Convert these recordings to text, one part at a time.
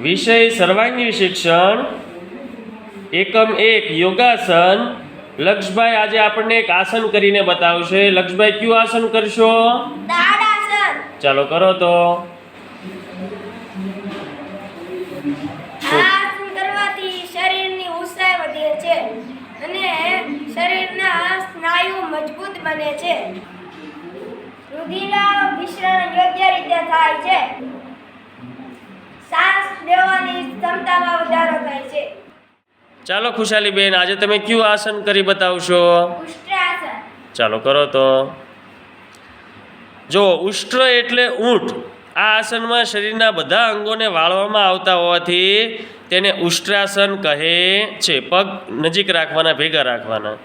વિષય સર્વાંગી શિક્ષણ. એકમ એક યોગાસન. લક્ષભાઈ આજે આપણને એક આસન કરીને બતાવશે. લક્ષભાઈ કયું આસન કરશો? ચાલો કરો તો. શરીરની ઊંચાઈ વધે છે અને શરીરના સ્નાયુ મજબૂત બને છે. વિસરણ યોગ્ય રીતે થાય છે. શ્વાસ ક્ષમતામાં વધારો થાય છે. ચાલો ખુશાલી બેન આજે તમે કયું આસન કરી બતાવશો? ચાલો કરો તો. જો ઉષ્ટ્ર એટલે ઊંટ. આ આસનમાં શરીરના બધા અંગોને વાળવામાં આવતા હોવાથી તેને ઉષ્ટ્રાસન કહે છે. પગ નજીક રાખવાના ભેગા રાખવાના.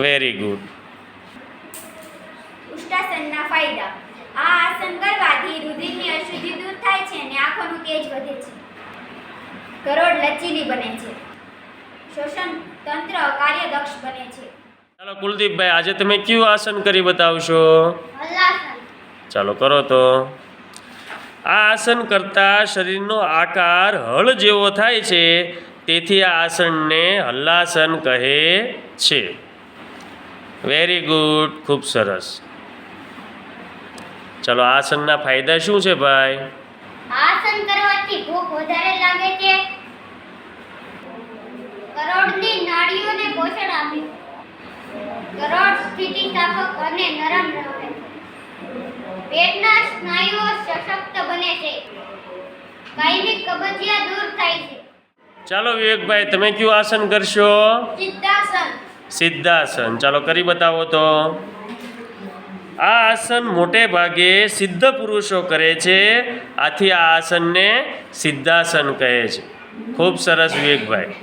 વેરી ગુડ ઉષ્ટ્રાસનના ફાયદા. આ આસન કરવાથી રુધિરની અશુદ્ધિ દૂર થાય છે અને આંખોનું તેજ વધે છે. કરોડ લચીલી બને છે. શ્વસન તંત્ર કાર્યદક્ષ બને છે. ચાલો કુલદીપભાઈ આજે તમે કયું આસન કરી બતાવશો? ચાલો કરો તો. આ આસન કરતાં શરીરનો આકાર હળ જેવો થાય છે તેથી આ આસનને હલ્લાસન કહે છે. વેરી ગુડ ખૂબ સરસ. ચાલો આસનના ફાયદા શું છે ભાઈ? આસન કરવાથી ભૂખ વધારે લાગે છે. કરોડની નાડીઓને પોષણ આપે. કરોડ સ્થિતિસ્થાપક અને નરમ રહે. પેટના સ્નાયુઓ સશક્ત બને છે. કાયમી કબજિયા દૂર થાય છે. ચાલો વિવેકભાઈ તમે કયું આસન કરશો? સિદ્ધાસન. સિદ્ધાસન. ચાલો કરી બતાવો તો. આ આસન મોટે ભાગે સિદ્ધ પુરુષો કરે છે. આથી આ આસનને સિદ્ધાસન કહે છે. ખૂબ સરસ વિવેકભાઈ.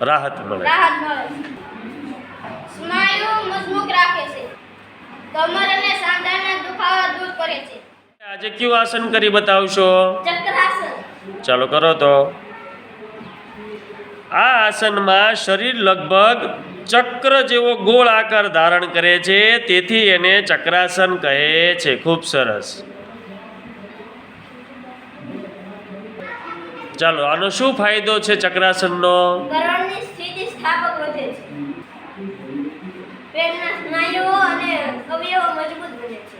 રાહત મળે. રાહત મળે. સ્નાયુ મજબૂત રાખે છે. કમર અને સાંધાના દુખાવા દૂર કરે છે. આજે કયું આસન કરી બતાવશો? ચક્રાસન. ચાલો કરો તો. આ આસનમાં શરીર લગભગ ચક્ર જેવો ગોળ આકાર ધારણ કરે છે, તેથી એને ચક્રાસન કહે છે. ખૂબ સરસ. ચાલો, આનો શું ફાયદો છે ચક્રાસનનો? પેટના સ્નાયુઓ અને અવયવો મજબૂત બને છે.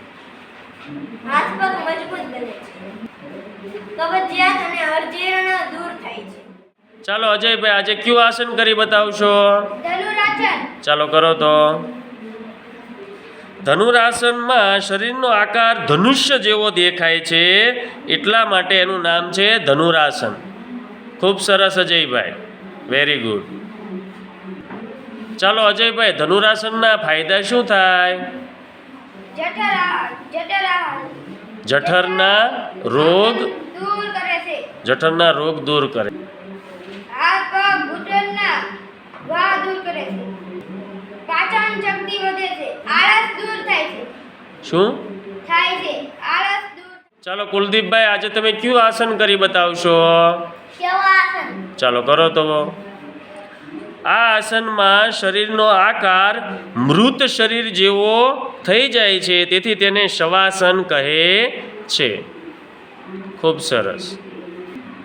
હાથ પગ મજબૂત બને છે. કબજિયાત અને અર્જીર્ણ દૂર ચાલો અજયભાઈ આજે કયું આસન કરી બતાવશો? ચાલો કરો તો. ધનુરાસનમાં શરીરનો આકાર ધનુષ્ય જેવો દેખાય છે. એટલા માટે એનું નામ છે ધનુરાસન. ખૂબ સરસ અજયભાઈ. વેરી ગુડ ચાલો અજયભાઈ ધનુરાસનના ફાયદા શું થાય? જઠરા જઠરા. જઠરના રોગ જઠરના રોગ દૂર કરે હાથ પગ ઘૂંટણના ઘા દૂર કરે છે પાચન શક્તિ વધે છે. આળસ દૂર થાય છે. શું? થાય છે. આળસ દૂર ચાલો કુલદીપભાઈ આજે તમે કયું આસન કરી બતાવશો? શવાસન ચાલો કરો તો આ આસનમાં શરીરનો આકાર મૃત શરીર જેવો થઈ જાય છે તેથી તેને શવાસન કહે છે. ખૂબ સરસ.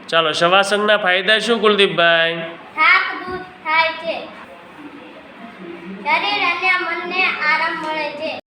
ચાલો શવાસનના ફાયદા શું કુલદીપભાઈ? થાક દૂર થાય છે. શરીર અને મનને આરામ મળે છે.